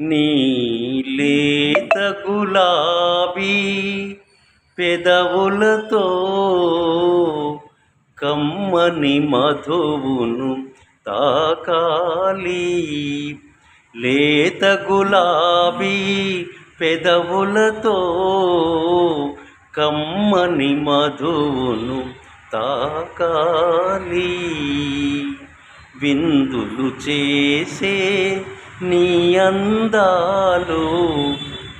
నీ లేత గులాబీ పెదవులతో కమ్మని మధువును తాకాలి. లేత గులాబీ పెదవులతో కమ్మని మధువును తాకాలి. విందులు చేసే నీ అందాలు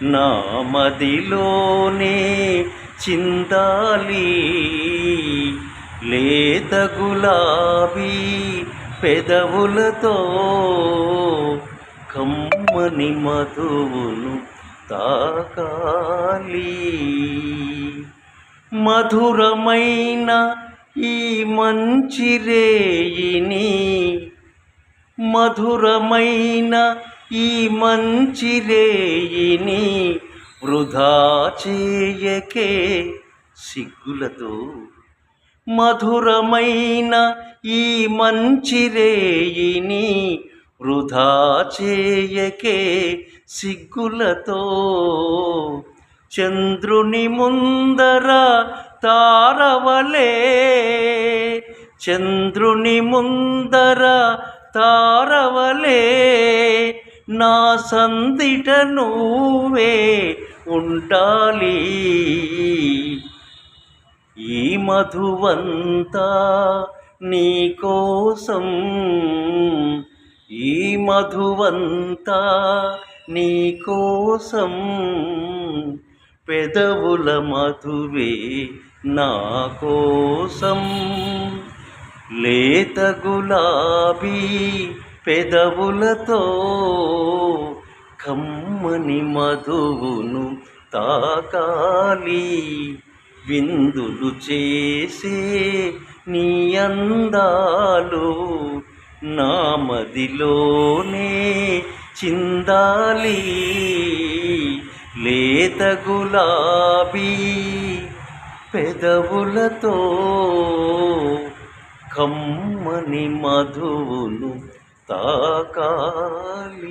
నా మదిలోనే చిందాలి. లేత గులాబీ పెదవులతో కమ్మని మధువును తాకాలి. మధురమైన ఈ మంచి రేయిని మధురమైన ఈ మంచి రేయిని వృధా చేయకే సిగ్గులతో. మధురమైన ఈ మంచి రేయిని వృధా చేయకే సిగ్గులతో. చంద్రుని ముందర తారవలే చంద్రుని ముందర తారవలే నా సందిట నువ్వే ఉండాలి. ఈ మధువంతా నీ కోసం ఈ మధువంతా నీకోసం పెదవుల మధువే నా కోసం. లేత గులాబీ పెదవులతో కమ్మని మధువును తాకాలి. విందులు చేసే నీ అందాలు నా మదిలోనే చిందాలి. లేత గులాబీ పెదవులతో కమ్మని మధువును తాకాలి.